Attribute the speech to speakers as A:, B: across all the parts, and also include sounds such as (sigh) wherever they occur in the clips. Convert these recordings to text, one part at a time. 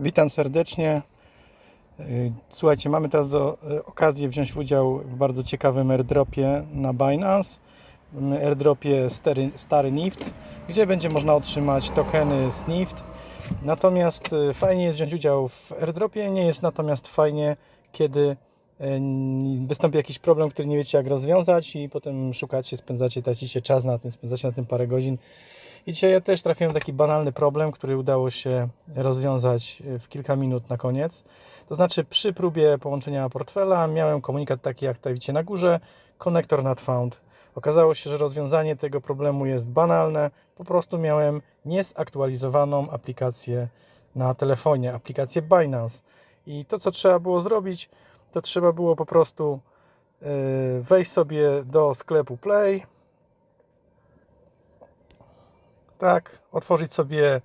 A: Witam serdecznie. Y, Słuchajcie, mamy teraz do, y, okazję wziąć udział w bardzo ciekawym airdropie na Binance. Mm, Airdropie stary, stary NIFT, gdzie będzie można otrzymać tokeny z NIFT. Natomiast y, fajnie jest wziąć udział w airdropie, nie jest natomiast fajnie, kiedy wystąpi jakiś problem, który nie wiecie jak rozwiązać i potem szukacie, spędzacie, tracicie czas na tym, spędzacie na tym parę godzin. I dzisiaj ja też trafiłem taki banalny problem, który udało się rozwiązać w kilka minut na koniec. To znaczy przy próbie połączenia portfela miałem komunikat taki jak tutaj widzicie na górze, connector not found. Okazało się, że rozwiązanie tego problemu jest banalne. Po prostu miałem niezaktualizowaną aplikację na telefonie, aplikację Binance. I to co trzeba było zrobić, to trzeba było po prostu yy, wejść sobie do sklepu Play, tak, otworzyć sobie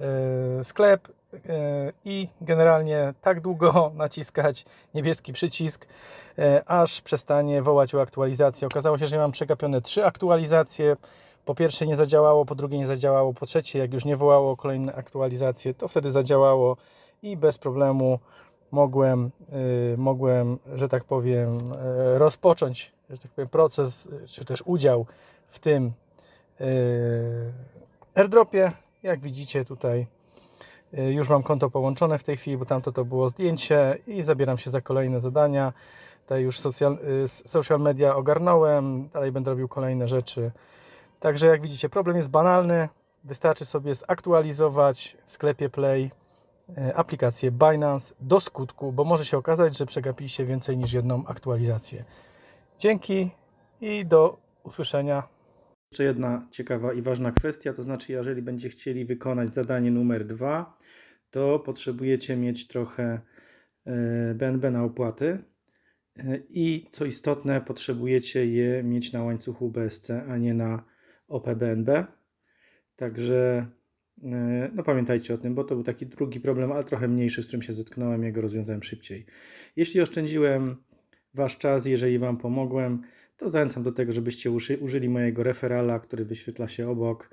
A: e, sklep e, i generalnie tak długo (laughs) naciskać niebieski przycisk, e, aż przestanie wołać o aktualizację. Okazało się, że mam przegapione trzy aktualizacje. Po pierwsze nie zadziałało, po drugie nie zadziałało, po trzecie jak już nie wołało o kolejne aktualizacje, to wtedy zadziałało i bez problemu mogłem, mogłem że tak powiem, rozpocząć że tak powiem, proces, czy też udział w tym airdropie. Jak widzicie tutaj y, już mam konto połączone w tej chwili, bo tamto to było zdjęcie i zabieram się za kolejne zadania. Tutaj już social, y, social media ogarnąłem, dalej będę robił kolejne rzeczy. Także jak widzicie problem jest banalny. Wystarczy sobie zaktualizować w sklepie Play aplikację Binance do skutku, bo może się okazać, że przegapiliście więcej niż jedną aktualizację. Dzięki i do usłyszenia. Jeszcze jedna ciekawa i ważna kwestia, to znaczy, jeżeli będziecie chcieli wykonać zadanie numer dwa, to potrzebujecie mieć trochę e, BNB na opłaty E, i co istotne, potrzebujecie je mieć na łańcuchu BSC, a nie na OPBNB. Także e, no pamiętajcie o tym, bo to był taki drugi problem, ale trochę mniejszy, z którym się zetknąłem, ja go rozwiązałem szybciej. Jeśli oszczędziłem Wasz czas, jeżeli Wam pomogłem, to zachęcam do tego, żebyście uży, użyli mojego referala, który wyświetla się obok.